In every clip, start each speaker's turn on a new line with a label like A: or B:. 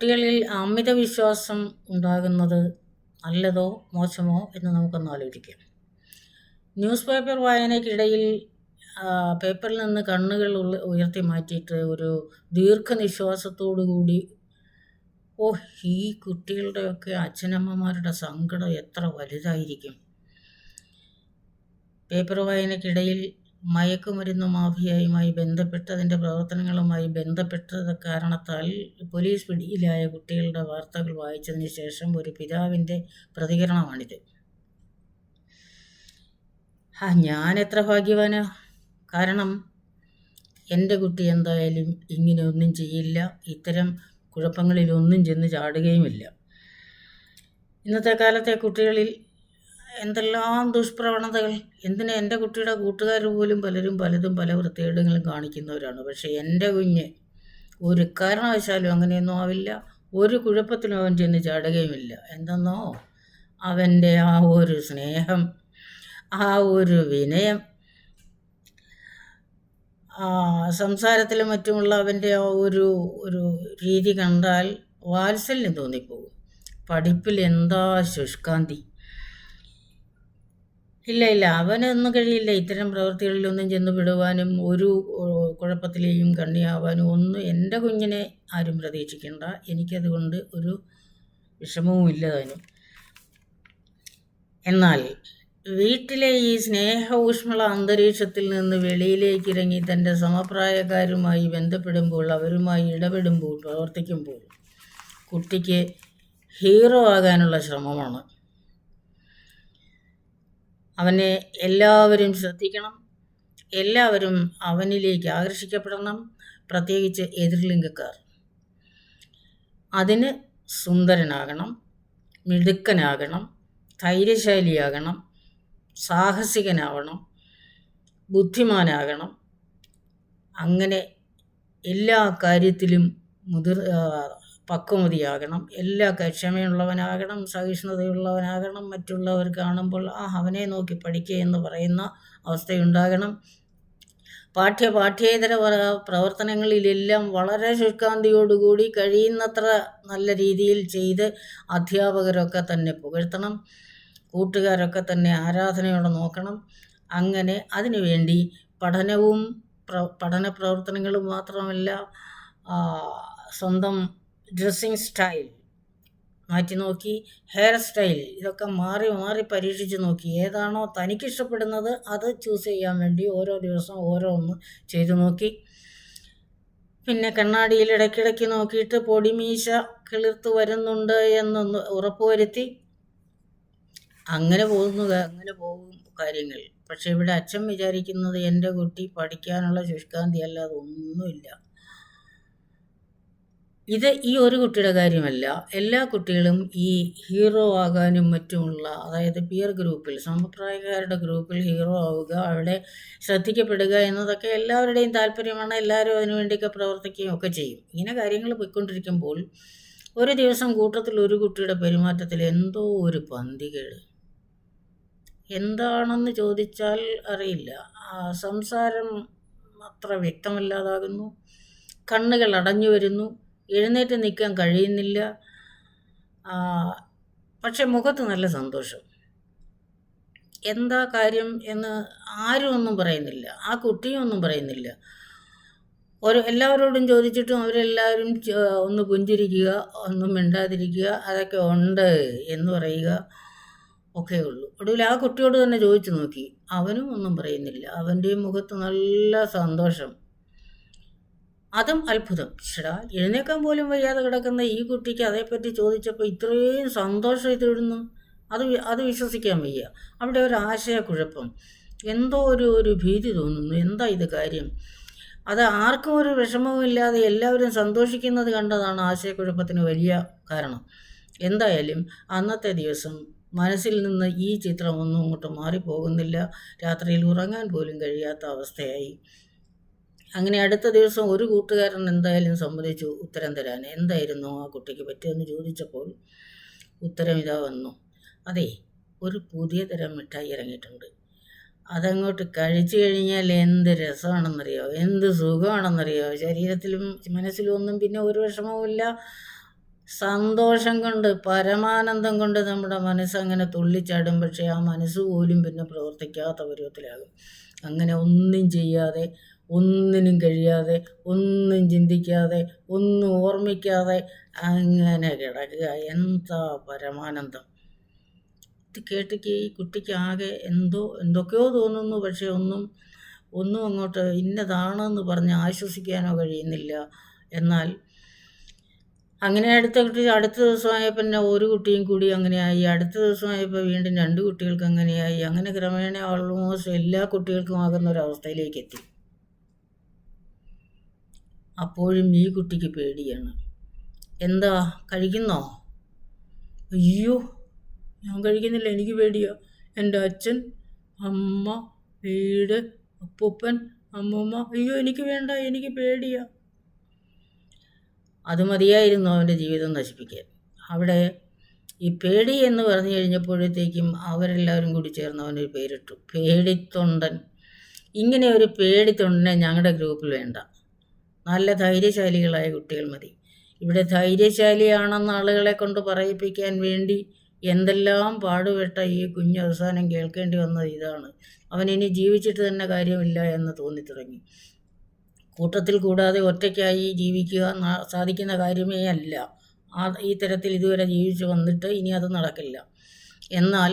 A: കുട്ടികളിൽ അമിത വിശ്വാസം ഉണ്ടാകുന്നത് നല്ലതോ മോശമോ എന്ന് നമുക്കൊന്ന് ആലോചിക്കാം. ന്യൂസ് പേപ്പർ വായനയ്ക്കിടയിൽ പേപ്പറിൽ നിന്ന് കണ്ണുകൾ ഉയർത്തി മാറ്റിയിട്ട് ഒരു ദീർഘനിശ്വാസത്തോടു കൂടി ഓ ഈ കുട്ടികളുടെയൊക്കെ അച്ഛനമ്മമാരുടെ സങ്കടം എത്ര വലുതായിരിക്കും. പേപ്പർ വായനയ്ക്കിടയിൽ മയക്കുമരുന്ന് മാഫിയയുമായി ബന്ധപ്പെട്ടതിന്റെ പ്രവർത്തനങ്ങളുമായി ബന്ധപ്പെട്ടത് കാരണത്താൽ പോലീസ് പിടിയിലായ കുട്ടികളുടെ വാർത്തകൾ വായിച്ചതിന് ശേഷം ഒരു പിതാവിന്റെ പ്രതികരണമാണിത്. ആ ഞാൻ എത്ര ഭാഗ്യവാനാ? കാരണം എന്റെ കുട്ടി എന്തായാലും ഇങ്ങനെ ഒന്നും ചെയ്യില്ല. ഇത്തരം കുഴപ്പങ്ങളിലൊന്നും ചെന്ന് ചാടുകയുമില്ല. ഇന്നത്തെ കാലത്തെ കുട്ടികളിൽ എന്തെല്ലാം ദുഷ്പ്രവണതകൾ. എന്തിനാ എന്റെ കുട്ടിയുടെ കൂട്ടുകാർ പോലും പലരും പലതും പല വൃത്തികേടുകളും കാണിക്കുന്നവരാണ്. പക്ഷേ എന്റെ കുഞ്ഞ് ഒരു കാരണവശാലും അങ്ങനെയൊന്നും ആവില്ല. ഒരു കുഴപ്പത്തിനും അവൻ ചെന്ന് ചാടുകയുമില്ല. എന്തെന്നോ? അവന്റെ ആ ഒരു സ്നേഹം ആ ഒരു വിനയം ആ സംസാരത്തിലും മറ്റുമുള്ള അവന്റെ ആ ഒരു ഒരു രീതി കണ്ടാൽ വാത്സല്യം തോന്നിപ്പോകും. പഠിപ്പിൽ എന്താ ശുഷ്കാന്തി? ഇല്ല ഇല്ല. അവനൊന്നും കഴിയില്ല. ഇത്തരം പ്രവൃത്തികളിലൊന്നും ചെന്ന് വിടുവാനും ഒരു കുഴപ്പത്തിലേയും കണ്ണിയാവാനും ഒന്നും എന്റെ കുഞ്ഞിനെ ആരും പ്രതീക്ഷിക്കേണ്ട. എനിക്കതുകൊണ്ട് ഒരു വിഷമവും ഇല്ല താനും എന്നാൽ വീട്ടിലെ ഈ സ്നേഹ ഊഷ്മള അന്തരീക്ഷത്തിൽ നിന്ന് വെളിയിലേക്ക് ഇറങ്ങി തന്റെ സമപ്രായക്കാരുമായി ബന്ധപ്പെടുമ്പോൾ അവരുമായി ഇടപെടുമ്പോൾ പ്രവർത്തിക്കുമ്പോൾ കുട്ടിക്ക് ഹീറോ ആകാനുള്ള ശ്രമമാണ്. അവനെ എല്ലാവരും ശ്രദ്ധിക്കണം. എല്ലാവരും അവനിലേക്ക് ആകർഷിക്കപ്പെടണം. പ്രത്യേകിച്ച് എതിർലിംഗക്കാർ. അതിന് സുന്ദരനാകണം. മിടുക്കനാകണം. ധൈര്യശാലിയാകണം. സാഹസികനാവണം. ബുദ്ധിമാനാകണം. അങ്ങനെ എല്ലാ കാര്യത്തിലും മുതിർ പക്വമതിയാകണം. എല്ലാ ക്ഷമയുള്ളവനാകണം സഹിഷ്ണുതയുള്ളവനാകണം മറ്റുള്ളവർ കാണുമ്പോൾ ആ അവനെ നോക്കി പഠിക്കുക എന്ന് പറയുന്ന അവസ്ഥയുണ്ടാകണം. പാഠ്യ പാഠ്യേതര പ്ര- പ്രവർത്തനങ്ങളിലെല്ലാം വളരെ ശുഷ്കാന്തിയോടുകൂടി കഴിയുന്നത്ര നല്ല രീതിയിൽ ചെയ്ത് അധ്യാപകരൊക്കെ തന്നെ പുകഴ്ത്തണം. കൂട്ടുകാരൊക്കെ തന്നെ ആരാധനയോടെ നോക്കണം. അങ്ങനെ അതിനുവേണ്ടി പഠനവും പഠന പ്രവർത്തനങ്ങളും മാത്രമല്ല സ്വന്തം ഡ്രസ്സിങ് സ്റ്റൈൽ മാറ്റി നോക്കി. ഹെയർ സ്റ്റൈൽ ഇതൊക്കെ മാറി മാറി പരീക്ഷിച്ച് നോക്കി. ഏതാണോ തനിക്ക് ഇഷ്ടപ്പെടുന്നത് അത് ചൂസ് ചെയ്യാൻ വേണ്ടി ഓരോ ദിവസം ഓരോന്ന് ചെയ്തു നോക്കി. പിന്നെ കണ്ണാടിയിൽ ഇടയ്ക്കിടയ്ക്ക് നോക്കിയിട്ട് പൊടിമീശ കിളിർത്ത് വരുന്നുണ്ട് എന്നൊന്ന് ഉറപ്പുവരുത്തി. അങ്ങനെ പോകുന്നു അങ്ങനെ പോകും കാര്യങ്ങൾ. പക്ഷെ ഇവിടെ അച്ഛൻ വിചാരിക്കുന്നത് എന്റെ കുട്ടി പഠിക്കാനുള്ള ശുഷ്കാന്തി അല്ലാതെ ഒന്നുമില്ല. ഇത് ഈ ഒരു കുട്ടിയുടെ കാര്യമല്ല. എല്ലാ കുട്ടികളും ഈ ഹീറോ ആകാനും മറ്റുമുള്ള അതായത് പിയർ ഗ്രൂപ്പിൽ സമപ്രായക്കാരുടെ ഗ്രൂപ്പിൽ ഹീറോ ആവുക അവിടെ ശ്രദ്ധിക്കപ്പെടുക എന്നതൊക്കെ എല്ലാവരുടെയും താല്പര്യമാണ്. എല്ലാവരും അതിനു വേണ്ടിയൊക്കെ പ്രവർത്തിക്കുകയും ഒക്കെ ചെയ്യും. ഇങ്ങനെ കാര്യങ്ങൾ പോയിക്കൊണ്ടിരിക്കുമ്പോൾ ഒരു ദിവസം കൂട്ടത്തിൽ ഒരു കുട്ടിയുടെ പെരുമാറ്റത്തിൽ എന്തോ ഒരു പന്തികേട്. എന്താണെന്ന് ചോദിച്ചാൽ അറിയില്ല. സംസാരം അത്ര വ്യക്തമല്ലാതാകുന്നു. കണ്ണുകൾ അടഞ്ഞു വരുന്നു. എഴുന്നേറ്റ് നിൽക്കാൻ കഴിയുന്നില്ല. പക്ഷെ മുഖത്ത് നല്ല സന്തോഷം. എന്താ കാര്യം എന്ന് ആരും ഒന്നും പറയുന്നില്ല. ആ കുട്ടിയും ഒന്നും പറയുന്നില്ല. ഒരു എല്ലാവരോടും ചോദിച്ചിട്ടും അവരെല്ലാവരും ഒന്ന് പുഞ്ചിരിക്കുക ഒന്നും മിണ്ടാതിരിക്കുക അതൊക്കെ ഉണ്ട് എന്ന് പറയുക ഒക്കെ ഉള്ളൂ. ഒടുവിൽ ആ കുട്ടിയോട് തന്നെ ചോദിച്ചു നോക്കി. അവനും ഒന്നും പറയുന്നില്ല. അവന്റെയും മുഖത്ത് നല്ല സന്തോഷം. അതും അത്ഭുതം. ഷടാ എഴുന്നേക്കാൻ പോലും വയ്യാതെ കിടക്കുന്ന ഈ കുട്ടിക്ക് അതേപ്പറ്റി ചോദിച്ചപ്പോൾ ഇത്രയും സന്തോഷം ഇതിടുന്നു. അത് അത് വിശ്വസിക്കാൻ വയ്യ. അവിടെ ഒരു ആശയക്കുഴപ്പം. എന്തോ ഒരു ഒരു ഭീതി തോന്നുന്നു. എന്താ ഇത് കാര്യം? അത് ആർക്കും ഒരു വിഷമവും ഇല്ലാതെ എല്ലാവരും സന്തോഷിക്കുന്നത് കണ്ടതാണ് ആശയക്കുഴപ്പത്തിന് വലിയ കാരണം. എന്തായാലും അന്നത്തെ ദിവസം മനസ്സിൽ നിന്ന് ഈ ചിത്രം ഒന്നും അങ്ങോട്ട് മാറിപ്പോകുന്നില്ല. രാത്രിയിൽ ഉറങ്ങാൻ പോലും കഴിയാത്ത അവസ്ഥയായി. അങ്ങനെ അടുത്ത ദിവസം ഒരു കൂട്ടുകാരൻ എന്തായാലും സമ്മതിച്ചു ഉത്തരം തരാൻ. എന്തായിരുന്നു ആ കുട്ടിക്ക് പറ്റിയെന്ന് ചോദിച്ചപ്പോൾ ഉത്തരം ഇതാ വന്നു. അതെ ഒരു പുതിയ തരം മിഠായി ഇറങ്ങിയിട്ടുണ്ട്. അതങ്ങോട്ട് കഴിച്ചു കഴിഞ്ഞാൽ എന്ത് രസമാണെന്നറിയോ? എന്ത് സുഖമാണെന്നറിയോ? ശരീരത്തിലും മനസ്സിലും ഒന്നും പിന്നെ ഒരു വിഷമവുമില്ല സന്തോഷം കൊണ്ട് പരമാനന്ദം കൊണ്ട് നമ്മുടെ മനസ്സങ്ങനെ തുള്ളിച്ചാടും. പക്ഷേ ആ മനസ്സ് പോലും പിന്നെ പ്രവർത്തിക്കാത്ത പരുവത്തിലാകും അങ്ങനെ ഒന്നും ചെയ്യാതെ ഒന്നിനും കഴിയാതെ ഒന്നും ചിന്തിക്കാതെ ഒന്നും ഓർമ്മിക്കാതെ അങ്ങനെ കിടക്കുക. എന്താ പരമാനന്ദം? ഇത് കേട്ടിട്ട് ഈ കുട്ടിക്ക് ആകെ എന്തോ എന്തൊക്കെയോ തോന്നുന്നു. പക്ഷേ ഒന്നും ഒന്നും അങ്ങോട്ട് ഇന്നതാണെന്ന് പറഞ്ഞ് ആശ്വസിക്കാനോ കഴിയുന്നില്ല. എന്നാൽ അങ്ങനെ അടുത്ത കുട്ടി അടുത്ത ദിവസമായപ്പോൾ പിന്നെ ഒരു കുട്ടിയും കൂടി അങ്ങനെയായി. അടുത്ത ദിവസമായപ്പോൾ വീണ്ടും രണ്ട് കുട്ടികൾക്ക് അങ്ങനെയായി. അങ്ങനെ ക്രമേണ ഓൾമോസ്റ്റ് എല്ലാ കുട്ടികൾക്കും ആകുന്ന ഒരു അവസ്ഥയിലേക്ക് എത്തി. അപ്പോഴും ഈ കുട്ടിക്ക് പേടിയാണ്. എന്താ കഴിക്കുന്നോ? അയ്യോ ഞാൻ കഴിക്കുന്നില്ല എനിക്ക് പേടിയോ. എന്റെ അച്ഛൻ അമ്മ വീട് അപ്പൂപ്പൻ അമ്മൂമ്മ അയ്യോ എനിക്ക് വേണ്ട എനിക്ക് പേടിയാ. അത് മതിയായിരുന്നു അവന്റെ ജീവിതം നശിപ്പിക്കാൻ. അവിടെ ഈ പേടി എന്ന് പറഞ്ഞു കഴിഞ്ഞപ്പോഴത്തേക്കും അവരെല്ലാവരും കൂടി ചേർന്ന് അവനൊരു പേരിട്ടു. പേടിത്തൊണ്ടൻ. ഇങ്ങനെ ഒരു പേടിത്തൊണ്ടനെ ഞങ്ങളുടെ ഗ്രൂപ്പിൽ വേണ്ട. നല്ല ധൈര്യശാലികളായ കുട്ടികൾ മതി. ഇവിടെ ധൈര്യശാലിയാണെന്ന് ആളുകളെ കൊണ്ട് പറയിപ്പിക്കാൻ വേണ്ടി എന്തെല്ലാം പാടുപെട്ട ഈ കുഞ്ഞ് അവസാനം കേൾക്കേണ്ടി വന്നത് ഇതാണ്. അവൻ ഇനി ജീവിച്ചിട്ട് തന്നെ കാര്യമില്ല എന്ന് തോന്നി തുടങ്ങി. കൂട്ടത്തിൽ കൂടാതെ ഒറ്റയ്ക്കായി ജീവിക്കുക സാധിക്കുന്ന കാര്യമേ അല്ല. ആ ഈ തരത്തിൽ ഇതുവരെ ജീവിച്ചു വന്നിട്ട് ഇനി അത് നടക്കില്ല. എന്നാൽ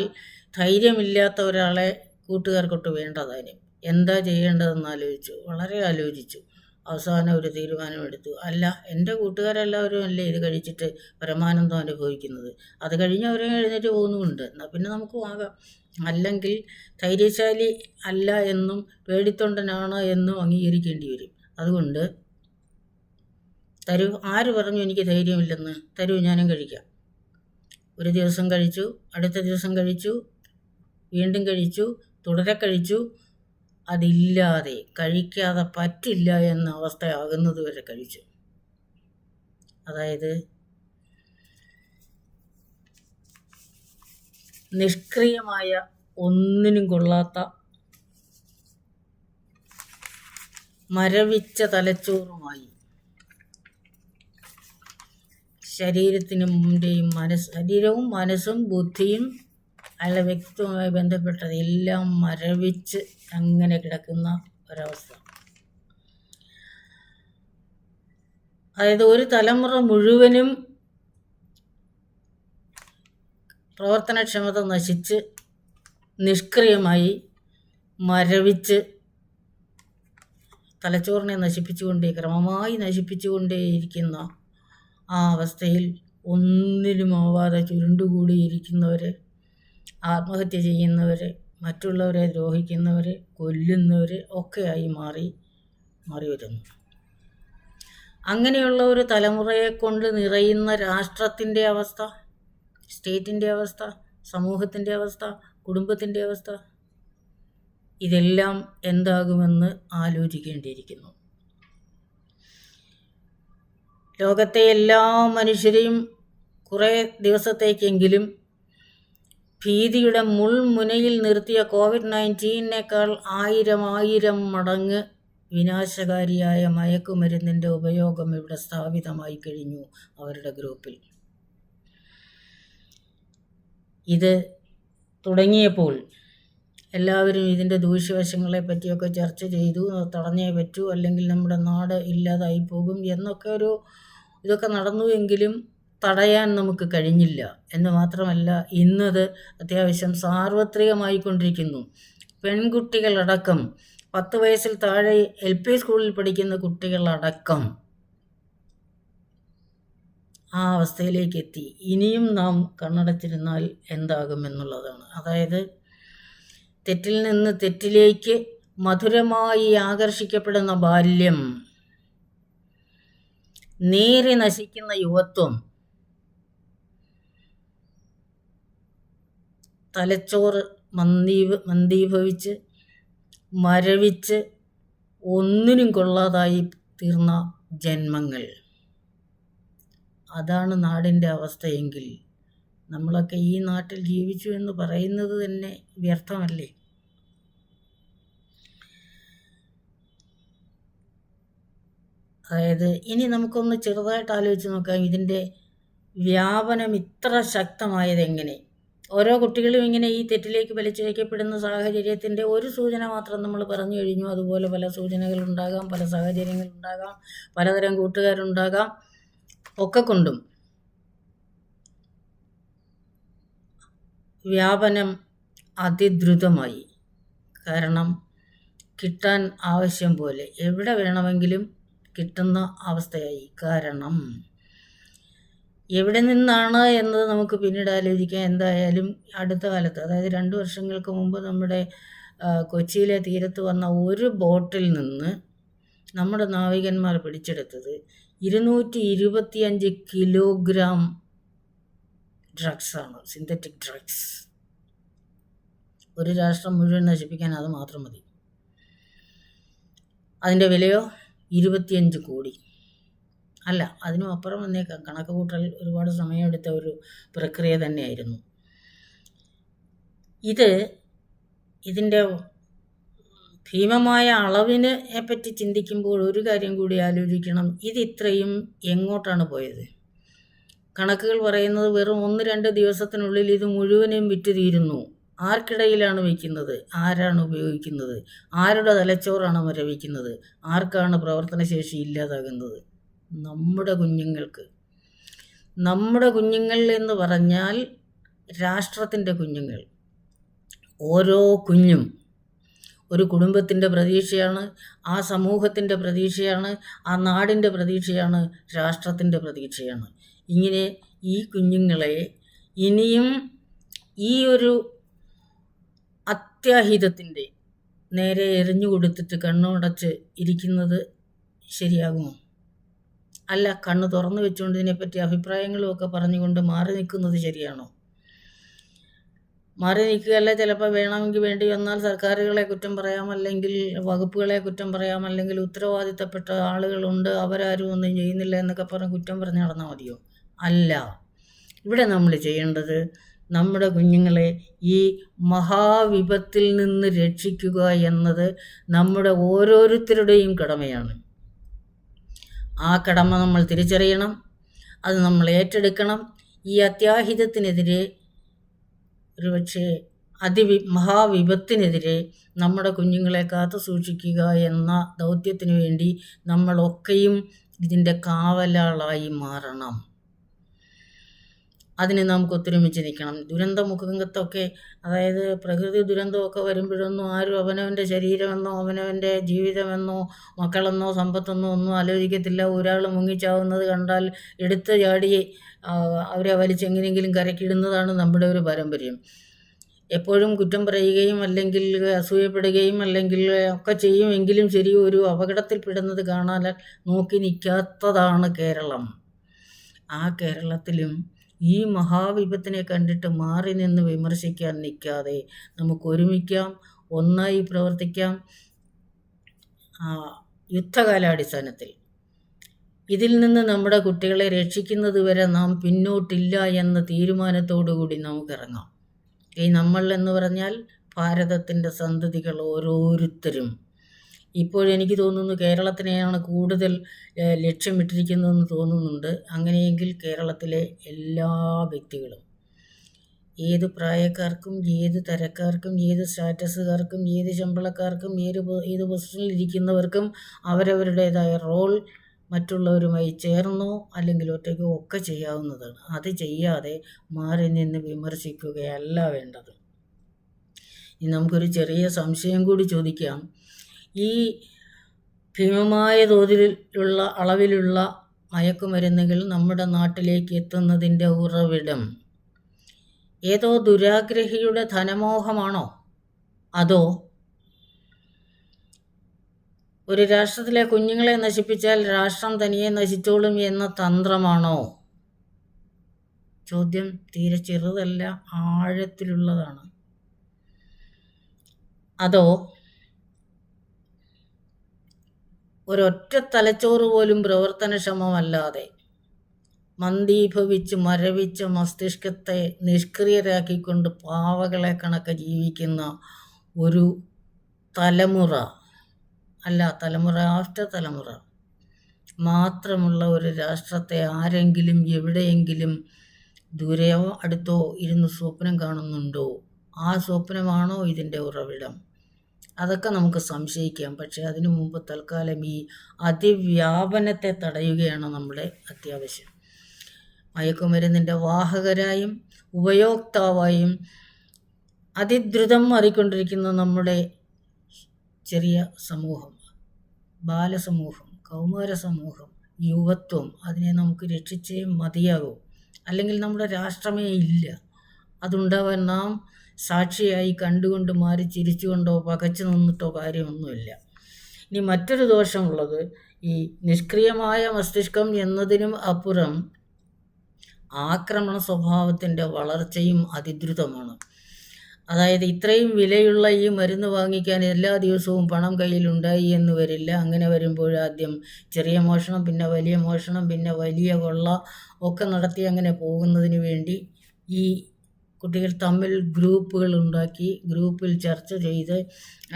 A: ധൈര്യമില്ലാത്ത ഒരാളെ കൂട്ടുകാർക്കൊട്ട് വേണ്ടതാന് എന്താ ചെയ്യേണ്ടതെന്ന് ആലോചിച്ചു. വളരെ ആലോചിച്ചു. അവസാനം ഒരു തീരുമാനമെടുത്തു. അല്ല എന്റെ കൂട്ടുകാരെല്ലാവരും അല്ലേ ഇത് കഴിച്ചിട്ട് പരമാനന്ദം അനുഭവിക്കുന്നത്? അത് കഴിഞ്ഞ് അവരെ എഴുന്നേറ്റ് പോകുന്നുമുണ്ട്. എന്നാൽ പിന്നെ നമുക്ക് ആകാം അല്ലെങ്കിൽ ധൈര്യശാലി അല്ല എന്നും പേടിത്തൊണ്ടനാണ് എന്നും അംഗീകരിക്കേണ്ടി വരും. അതുകൊണ്ട് തരൂ ആര് പറഞ്ഞു എനിക്ക് ധൈര്യമില്ലെന്ന്? തരൂ ഞാനും കഴിക്കാം. ഒരു ദിവസം കഴിച്ചു അടുത്ത ദിവസം കഴിച്ചു വീണ്ടും കഴിച്ചു തുടരെ കഴിച്ചു അതില്ലാതെ കഴിക്കാതെ പറ്റില്ല എന്ന അവസ്ഥയാകുന്നത് വരെ കഴിച്ചു. അതായത് നിഷ്ക്രിയമായ ഒന്നിനും കൊള്ളാത്ത മരവിച്ച തലച്ചോറുമായി ശരീരത്തിനും മനസ്സ് ശരീരവും മനസ്സും ബുദ്ധിയും അയാളുടെ വ്യക്തിത്വവുമായി ബന്ധപ്പെട്ടത് എല്ലാം മരവിച്ച് അങ്ങനെ കിടക്കുന്ന ഒരവസ്ഥ. അതായത് ഒരു തലമുറ മുഴുവനും പ്രവർത്തനക്ഷമത നശിച്ച് നിഷ്ക്രിയമായി മരവിച്ച് തലച്ചോറിനെ നശിപ്പിച്ചുകൊണ്ടേ ക്രമമായി നശിപ്പിച്ചുകൊണ്ടേയിരിക്കുന്ന ആ അവസ്ഥയിൽ ഒന്നിനുമാവാതെ ചുരുണ്ടുകൂടിയിരിക്കുന്നവർ ആത്മഹത്യ ചെയ്യുന്നവർ മറ്റുള്ളവരെ ദ്രോഹിക്കുന്നവർ കൊല്ലുന്നവർ ഒക്കെയായി മാറി മാറി വരുന്നു. അങ്ങനെയുള്ള ഒരു തലമുറയെ കൊണ്ട് നിറയുന്ന രാഷ്ട്രത്തിന്റെ അവസ്ഥ സ്റ്റേറ്റിന്റെ അവസ്ഥ സമൂഹത്തിന്റെ അവസ്ഥ കുടുംബത്തിന്റെ അവസ്ഥ ഇതെല്ലാം എന്താകുമെന്ന് ആലോചിക്കേണ്ടിയിരിക്കുന്നു. ലോകത്തെ എല്ലാ മനുഷ്യരെയും കുറേ ദിവസത്തേക്കെങ്കിലും ഭീതിയുടെ മുൾമുനയിൽ നിർത്തിയ കോവിഡ് നയന്റീനേക്കാൾ ആയിരം ആയിരം മടങ്ങ് വിനാശകാരിയായ മയക്കുമരുന്നിന്റെ ഉപയോഗം ഇവിടെ സ്ഥാപിതമായി കഴിഞ്ഞു അവരുടെ ഗ്രൂപ്പിൽ. ഇത് തുടങ്ങിയപ്പോൾ എല്ലാവരും ഇതിന്റെ ദൂഷ്യവശങ്ങളെ പറ്റിയൊക്കെ ചർച്ച ചെയ്തു. തടഞ്ഞേ പറ്റൂ അല്ലെങ്കിൽ നമ്മുടെ നാട് ഇല്ലാതായി പോകും എന്നൊക്കെ ഒരു ഇതൊക്കെ നടന്നുവെങ്കിലും തടയാൻ നമുക്ക് കഴിഞ്ഞില്ല. എന്ന് മാത്രമല്ല ഇന്നത് അത്യാവശ്യം സാർവത്രികമായി കൊണ്ടിരിക്കുന്നു പെൺകുട്ടികളടക്കം പത്ത് വയസ്സിൽ താഴെ എൽ പി സ്കൂളിൽ പഠിക്കുന്ന കുട്ടികളടക്കം ആ അവസ്ഥയിലേക്ക് എത്തി ഇനിയും നാം കണ്ണടച്ചിരുന്നാൽ എന്താകുമെന്നുള്ളതാണ്. അതായത് തെറ്റിൽ നിന്ന് തെറ്റിലേക്ക് മധുരമായി ആകർഷിക്കപ്പെടുന്ന ബാല്യം നേരെ നശിക്കുന്ന യുവത്വം തലച്ചോറ് മന്ദീവ് മന്ദീഭവിച്ച് മരവിച്ച് ഒന്നിനും കൊള്ളാതായി തീർന്ന ജന്മങ്ങൾ. അതാണ് നാടിന്റെ അവസ്ഥയെങ്കിൽ നമ്മളൊക്കെ ഈ നാട്ടിൽ ജീവിച്ചു എന്ന് പറയുന്നത് തന്നെ വ്യർത്ഥമല്ലേ? അതായത് ഇനി നമുക്കൊന്ന് ചെറുതായിട്ട് ആലോചിച്ച് നോക്കാം ഇതിന്റെ വ്യാപനം ഇത്ര ശക്തമായത് എങ്ങനെ ഓരോ കുട്ടികളും ഇങ്ങനെ ഈ തെറ്റിലേക്ക് വലിച്ചയക്കപ്പെടുന്ന സാഹചര്യത്തിന്റെ ഒരു സൂചന മാത്രം നമ്മൾ പറഞ്ഞു കഴിഞ്ഞു. അതുപോലെ പല സൂചനകളുണ്ടാകാം പല സാഹചര്യങ്ങളുണ്ടാകാം പലതരം കൂട്ടുകാരുണ്ടാകാം ഒക്കെ കൊണ്ടും. വ്യാപനം അതിദ്രുതമായി. കാരണം കിട്ടാൻ ആവശ്യം പോലെ എവിടെ വേണമെങ്കിലും കിട്ടുന്ന അവസ്ഥയായി. കാരണം എവിടെ നിന്നാണ് എന്നത് നമുക്ക് പിന്നീട് ആലോചിക്കാം. എന്തായാലും അടുത്ത കാലത്ത് അതായത് രണ്ട് വർഷങ്ങൾക്ക് മുമ്പ് നമ്മുടെ കൊച്ചിയിലെ തീരത്ത് വന്ന ഒരു ബോട്ടിൽ നിന്ന് നമ്മുടെ നാവികന്മാർ പിടിച്ചെടുത്തത് ഇരുന്നൂറ്റി ഇരുപത്തിയഞ്ച് കിലോഗ്രാം ഡ്രഗ്സാണ് സിന്തറ്റിക് ഡ്രഗ്സ്. ഒരു രാഷ്ട്രം മുഴുവൻ നശിപ്പിക്കാൻ അത് മാത്രം മതി. അതിന്റെ വിലയോ ഇരുപത്തിയഞ്ച് കോടി. അല്ല അതിനും അപ്പുറം വന്നേക്കാം. കണക്ക് കൂട്ടൽ ഒരുപാട് സമയമെടുത്ത ഒരു പ്രക്രിയ തന്നെയായിരുന്നു. ഇത് ഇതിന്റെ ഭീമമായ അളവിനെ പറ്റി ചിന്തിക്കുമ്പോൾ ഒരു കാര്യം കൂടി ആലോചിക്കണം. ഇത് ഇത്രയും എങ്ങോട്ടാണ് പോയത്? കണക്കുകൾ പറയുന്നത് വെറും ഒന്ന് രണ്ട് ദിവസത്തിനുള്ളിൽ ഇത് മുഴുവനും വിറ്റ് തീരുന്നു ആർക്കിടയിലാണ് വയ്ക്കുന്നത്? ആരാണ് ഉപയോഗിക്കുന്നത്? ആരുടെ തലച്ചോറാണ് മരവിക്കുന്നത്? ആർക്കാണ് പ്രവർത്തനശേഷി ഇല്ലാതാകുന്നത്? നമ്മുടെ കുഞ്ഞുങ്ങൾക്ക്. നമ്മുടെ കുഞ്ഞുങ്ങൾ എന്ന് പറഞ്ഞാൽ രാഷ്ട്രത്തിന്റെ കുഞ്ഞുങ്ങൾ. ഓരോ കുഞ്ഞും ഒരു കുടുംബത്തിന്റെ പ്രതീക്ഷയാണ് ആ സമൂഹത്തിന്റെ പ്രതീക്ഷയാണ് ആ നാടിന്റെ പ്രതീക്ഷയാണ് രാഷ്ട്രത്തിന്റെ പ്രതീക്ഷയാണ്. ഇങ്ങനെ ഈ കുഞ്ഞുങ്ങളെ ഇനിയും ഈ ഒരു അത്യാഹിതത്തിന്റെ നേരെ എറിഞ്ഞു കൊടുത്തിട്ട് കണ്ണുടച്ച് ഇരിക്കുന്നത് ശരിയാകുമോ? അല്ല കണ്ണു തുറന്നു വെച്ചുകൊണ്ട് ഇതിനെപ്പറ്റി അഭിപ്രായങ്ങളും ഒക്കെ പറഞ്ഞുകൊണ്ട് മാറി നിൽക്കുന്നത് ശരിയാണോ? മാറി നിൽക്കുകയല്ല ചിലപ്പോൾ വേണമെങ്കിൽ വേണ്ടി വന്നാൽ സർക്കാരുകളെ കുറ്റം പറയാം അല്ലെങ്കിൽ വകുപ്പുകളെ കുറ്റം പറയാം അല്ലെങ്കിൽ ഉത്തരവാദിത്തപ്പെട്ട ആളുകളുണ്ട് അവരാരും ഒന്നും ചെയ്യുന്നില്ല എന്നൊക്കെ പറഞ്ഞ് കുറ്റം പറഞ്ഞ് നടന്നാൽ മതിയോ? അല്ല. ഇവിടെ നമ്മൾ ചെയ്യേണ്ടത് നമ്മുടെ കുഞ്ഞുങ്ങളെ ഈ മഹാവിപത്തിൽ നിന്ന് രക്ഷിക്കുക എന്നത് നമ്മുടെ ഓരോരുത്തരുടെയും കടമയാണ്. ആ കടമ നമ്മൾ തിരിച്ചറിയണം അത് നമ്മൾ ഏറ്റെടുക്കണം. ഈ അത്യാഹിതത്തിനെതിരെ ഒരുപക്ഷെ അതിവി മഹാവിപത്തിനെതിരെ നമ്മുടെ കുഞ്ഞുങ്ങളെ കാത്തു സൂക്ഷിക്കുക എന്ന ദൗത്യത്തിനു വേണ്ടി നമ്മളൊക്കെയും ഇതിന്റെ കാവലാളായി മാറണം. അതിന് നമുക്ക് ഒത്തൊരുമിച്ച് നിൽക്കണം. ദുരന്തമുഖത്തൊക്കെ അതായത് പ്രകൃതി ദുരന്തമൊക്കെ വരുമ്പോഴൊന്നും ആരും അവനവന്റെ ശരീരമെന്നോ അവനവന്റെ ജീവിതമെന്നോ മക്കളെന്നോ സമ്പത്തെന്നോ ഒന്നും ആലോചിക്കത്തില്ല. ഒരാൾ മുങ്ങിച്ചാവുന്നത് കണ്ടാൽ എടുത്ത് ചാടി അവരെ വലിച്ചെങ്ങനെയെങ്കിലും കരക്കിടുന്നതാണ് നമ്മുടെ ഒരു പാരമ്പര്യം. എപ്പോഴും കുറ്റം പറയുകയും അല്ലെങ്കിൽ അസൂയപ്പെടുകയും അല്ലെങ്കിൽ ഒക്കെ ചെയ്യുമെങ്കിലും ശരി ഒരു അപകടത്തിൽപ്പെടുന്നത് കാണാൻ നോക്കി നിൽക്കാത്തതാണ് കേരളം. ആ കേരളത്തിലും ഈ മഹാവിപത്തിനെ കണ്ടിട്ട് മാറി നിന്ന് വിമർശിക്കാൻ നിൽക്കാതെ നമുക്ക് ഒരുമിക്കാം ഒന്നായി പ്രവർത്തിക്കാം. യുദ്ധകാലാടിസ്ഥാനത്തിൽ. ഇതിൽ നിന്ന് നമ്മുടെ കുട്ടികളെ രക്ഷിക്കുന്നത് വരെ നാം പിന്നോട്ടില്ല എന്ന തീരുമാനത്തോടു കൂടി നമുക്കിറങ്ങാം. ഈ നമ്മൾ എന്ന് പറഞ്ഞാൽ ഭാരതത്തിന്റെ സന്തതികൾ ഓരോരുത്തരും. ഇപ്പോഴെനിക്ക് തോന്നുന്നു കേരളത്തിനെയാണ് കൂടുതൽ ലക്ഷ്യമിട്ടിരിക്കുന്നതെന്ന് തോന്നുന്നുണ്ട്. അങ്ങനെയെങ്കിൽ കേരളത്തിലെ എല്ലാ വ്യക്തികളും ഏത് പ്രായക്കാർക്കും ഏത് തരക്കാർക്കും ഏത് സ്റ്റാറ്റസുകാർക്കും ഏത് ശമ്പളക്കാർക്കും ഏത് ഏത് പൊസിഷനിൽ ഇരിക്കുന്നവർക്കും അവരവരുടേതായ റോൾ മറ്റുള്ളവരുമായി ചേർന്നോ അല്ലെങ്കിൽ ഒറ്റയ്ക്കോ ഒക്കെ ചെയ്യാവുന്നതാണ്. അത് ചെയ്യാതെ മാറി നിന്ന് വിമർശിക്കുകയല്ല വേണ്ടത്. നമുക്കൊരു ചെറിയ സംശയം കൂടി ചോദിക്കാം. ഈ ഭീമമായ തോതിലുള്ള അളവിലുള്ള മയക്കുമരുന്നുകൾ നമ്മുടെ നാട്ടിലേക്ക് എത്തുന്നതിന്റെ ഉറവിടം. ഏതോ ദുരാഗ്രഹിയുടെ ധനമോഹമാണോ? അതോ ഒരു രാഷ്ട്രത്തിലെ കുഞ്ഞുങ്ങളെ നശിപ്പിച്ചാൽ രാഷ്ട്രം തനിയെ നശിച്ചോളും എന്ന തന്ത്രമാണോ? ചോദ്യം തീരെ ചെറുതല്ല ആഴത്തിലുള്ളതാണ്. അതോ ഒരൊറ്റ തലച്ചോറ് പോലും പ്രവർത്തനക്ഷമമല്ലാതെ മന്ദീഭവിച്ച് മരവിച്ച മസ്തിഷ്കത്തെ നിഷ്ക്രിയരാക്കിക്കൊണ്ട് പാവകളെ കണക്ക് ജീവിക്കുന്ന ഒരു തലമുറ അല്ല തലമുറ ആഫ്റ്റർ തലമുറ മാത്രമുള്ള ഒരു രാഷ്ട്രത്തെ ആരെങ്കിലും എവിടെയെങ്കിലും ദൂരെയോ അടുത്തോ ഇരുന്ന് സ്വപ്നം കാണുന്നുണ്ടോ? ആ സ്വപ്നമാണോ ഇതിന്റെ ഉറവിടം? അതൊക്കെ നമുക്ക് സംശയിക്കാം. പക്ഷേ അതിനു മുമ്പ് തൽക്കാലം ഈ അതിവ്യാപനത്തെ തടയുകയാണ് നമ്മുടെ അത്യാവശ്യം. മയക്കുമരുന്നിന്റെ വാഹകരായും ഉപയോക്താവായും അതിദ്രുതം മാറിക്കൊണ്ടിരിക്കുന്ന നമ്മുടെ ചെറിയ സമൂഹം ബാലസമൂഹം കൗമാര സമൂഹം യുവത്വം അതിനെ നമുക്ക് രക്ഷിച്ചേ മതിയാകൂ. അല്ലെങ്കിൽ നമ്മുടെ രാഷ്ട്രമേ ഇല്ല. അതുണ്ടാവാൻ നാം സാക്ഷിയായി കണ്ടുകൊണ്ട് മാറി ചിരിച്ചുകൊണ്ടോ പകച്ചു നിന്നിട്ടോ കാര്യമൊന്നുമില്ല. ഇനി മറ്റൊരു ദോഷമുള്ളത് ഈ നിഷ്ക്രിയമായ മസ്തിഷ്കം എന്നതിനും അപ്പുറം ആക്രമണ സ്വഭാവത്തിന്റെ വളർച്ചയും അതിദ്രുതമാണ്. അതായത് ഇത്രയും വിലയുള്ള ഈ മരുന്ന് വാങ്ങിക്കാൻ എല്ലാ ദിവസവും പണം കയ്യിലുണ്ടായി എന്ന് വരില്ല. അങ്ങനെ വരുമ്പോൾ ആദ്യം ചെറിയ മോഷണം പിന്നെ വലിയ മോഷണം പിന്നെ വലിയ കൊള്ള ഒക്കെ നടത്തി അങ്ങനെ പോകുന്നതിന് വേണ്ടി ഈ കുട്ടികൾ തമ്മിൽ ഗ്രൂപ്പുകൾ ഉണ്ടാക്കി ഗ്രൂപ്പിൽ ചർച്ച ചെയ്ത്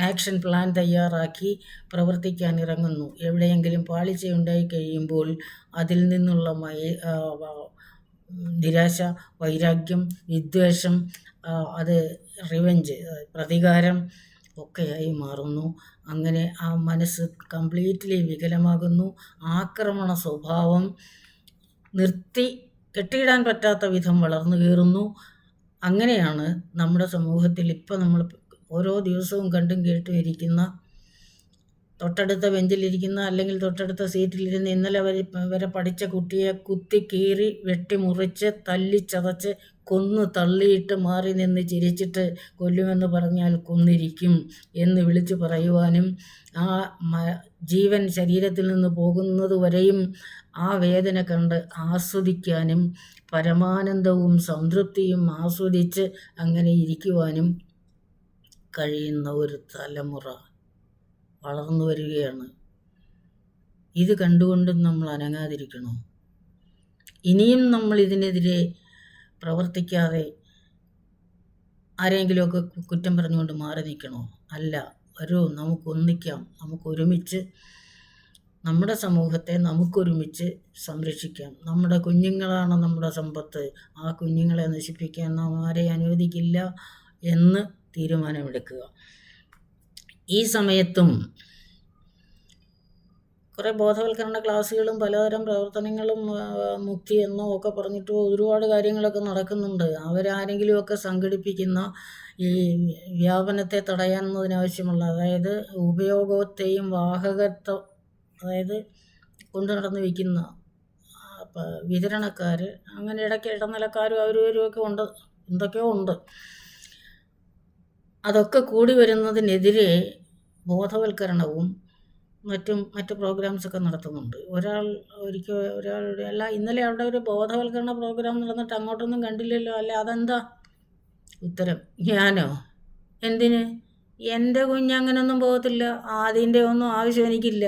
A: ആക്ഷൻ പ്ലാൻ തയ്യാറാക്കി പ്രവർത്തിക്കാൻ ഇറങ്ങുന്നു. എവിടെയെങ്കിലും പാളിച്ചയുണ്ടായി കഴിയുമ്പോൾ അതിൽ നിന്നുള്ള നിരാശ വൈരാഗ്യം വിദ്വേഷം അത് റിവെഞ്ച് പ്രതികാരം ഒക്കെയായി മാറുന്നു. അങ്ങനെ ആ മനസ്സ് കംപ്ലീറ്റ്ലി വികലമാകുന്നു. ആക്രമണ സ്വഭാവം നിർത്തി കെട്ടിയിടാൻ പറ്റാത്ത വിധം വളർന്നു കയറുന്നു. അങ്ങനെയാണ് നമ്മുടെ സമൂഹത്തിൽ ഇപ്പോൾ നമ്മൾ ഓരോ ദിവസവും കണ്ടും കേട്ടും ഇരിക്കുന്ന തൊട്ടടുത്ത ബെഞ്ചിലിരിക്കുന്ന അല്ലെങ്കിൽ തൊട്ടടുത്ത സീറ്റിലിരുന്ന് ഇന്നലെ വരെ വരെ പഠിച്ച കുട്ടിയെ കുത്തി കീറി വെട്ടിമുറിച്ച് തല്ലിച്ചതച്ച് കൊന്നു തള്ളിയിട്ട് മാറി നിന്ന് ചിരിച്ചിട്ട് കൊല്ലുമെന്ന് പറഞ്ഞാൽ കൊന്നിരിക്കും എന്ന് വിളിച്ചു പറയുവാനും ആ ജീവൻ ശരീരത്തിൽ നിന്ന് പോകുന്നത് വരെയും ആ വേദന കണ്ട് ആസ്വദിക്കാനും പരമാനന്ദവും സംതൃപ്തിയും ആസ്വദിച്ച് അങ്ങനെ ഇരിക്കുവാനും കഴിയുന്ന ഒരു തലമുറ വളർന്നു വരികയാണ്. ഇത് കണ്ടുകൊണ്ടും നമ്മൾ അനങ്ങാതിരിക്കണോ? ഇനിയും നമ്മൾ ഇതിനെതിരെ പ്രവർത്തിക്കാതെ ആരെങ്കിലുമൊക്കെ കുറ്റം പറഞ്ഞുകൊണ്ട് മാറി നിൽക്കണോ? അല്ല വരൂ നമുക്ക് ഒന്നിക്കാം നമുക്ക് ഒരുമിച്ച് നമ്മുടെ സമൂഹത്തെ നമുക്കൊരുമിച്ച് സംരക്ഷിക്കാം. നമ്മുടെ കുഞ്ഞുങ്ങളാണ് നമ്മുടെ സമ്പത്ത്. ആ കുഞ്ഞുങ്ങളെ നശിപ്പിക്കാൻ നാം ആരെ അനുവദിക്കില്ല എന്ന് തീരുമാനമെടുക്കുക. ഈ സമയത്തും കുറേ ബോധവൽക്കരണ ക്ലാസ്സുകളും പലതരം പ്രവർത്തനങ്ങളും മുക്തി എന്നോ ഒക്കെ പറഞ്ഞിട്ട് ഒരുപാട് കാര്യങ്ങളൊക്കെ നടക്കുന്നുണ്ട്. അവരാരെങ്കിലുമൊക്കെ സംഘടിപ്പിക്കുന്ന ഈ വ്യാപനത്തെ തടയാവുന്നതിനാവശ്യമുള്ള അതായത് ഉപയോഗത്തെയും വാഹകത്വ അതായത് കൊണ്ടു നടന്ന് വിൽക്കുന്ന വിതരണക്കാർ അങ്ങനെ ഇടയ്ക്ക് ഇടനിലക്കാരും അവരും ഒക്കെ ഉണ്ട് എന്തൊക്കെയോ ഉണ്ട്. അതൊക്കെ കൂടി വരുന്നതിനെതിരെ ബോധവൽക്കരണവും മറ്റും മറ്റ് പ്രോഗ്രാംസൊക്കെ നടത്തുന്നുണ്ട്. ഒരാൾ ഒരിക്കൽ ഒരാളുടെ അല്ല ഇന്നലെ അവിടെ ഒരു ബോധവൽക്കരണ പ്രോഗ്രാം നടന്നിട്ട് അങ്ങോട്ടൊന്നും കണ്ടില്ലല്ലോ അല്ല അതെന്താ? ഉത്തരം ഞാനോ? എന്തിന്? എന്റെ കുഞ്ഞങ്ങനൊന്നും പോകത്തില്ല അതിന്റെ ഒന്നും ആവശ്യം എനിക്കില്ല.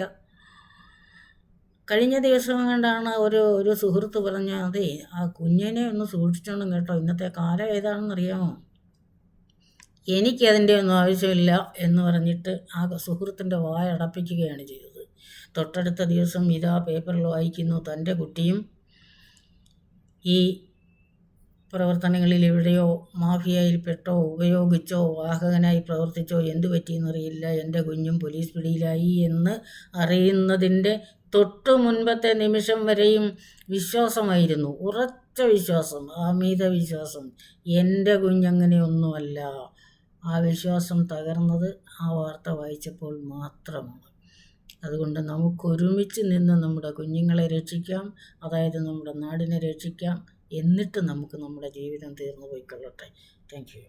A: കഴിഞ്ഞ ദിവസം കണ്ടാണ് ഒരു ഒരു സുഹൃത്ത് പറഞ്ഞ അതെ ആ കുഞ്ഞിനെ ഒന്ന് സൂക്ഷിച്ചോണം കേട്ടോ. ഇന്നത്തെ കാലം ഏതാണെന്നറിയാമോ എനിക്കതിന്റെ ഒന്നും ആവശ്യമില്ല എന്ന് പറഞ്ഞിട്ട് ആ സുഹൃത്തിന്റെ വായ അടപ്പിക്കുകയാണ് ചെയ്തത്. തൊട്ടടുത്ത ദിവസം ഇതാ പേപ്പറിൽ വായിക്കുന്നു. തന്റെ കുട്ടിയും ഈ പ്രവർത്തനങ്ങളിൽ എവിടെയോ മാഫിയയിൽപ്പെട്ടോ ഉപയോഗിച്ചോ വാഹകനായി പ്രവർത്തിച്ചോ എന്തു പറ്റിയെന്നറിയില്ല. എന്റെ കുഞ്ഞും പോലീസ് പിടിയിലായി എന്ന് അറിയുന്നതിന്റെ തൊട്ടു മുൻപത്തെ നിമിഷം വരെയും വിശ്വാസമായിരുന്നു. ഉറച്ച വിശ്വാസം അമിത വിശ്വാസം. എന്റെ കുഞ്ഞങ്ങനെയൊന്നുമല്ല. ആ വിശ്വാസം തകർന്നത് ആ വാർത്ത വായിച്ചപ്പോൾ മാത്രമാണ്. അതുകൊണ്ട് നമുക്കൊരുമിച്ച് നിന്ന് നമ്മുടെ കുഞ്ഞുങ്ങളെ രക്ഷിക്കാം. അതായത് നമ്മുടെ നാടിനെ രക്ഷിക്കാം. എന്നിട്ട് നമുക്ക് നമ്മുടെ ജീവിതം തീർന്നു പോയിക്കൊള്ളട്ടെ. Thank you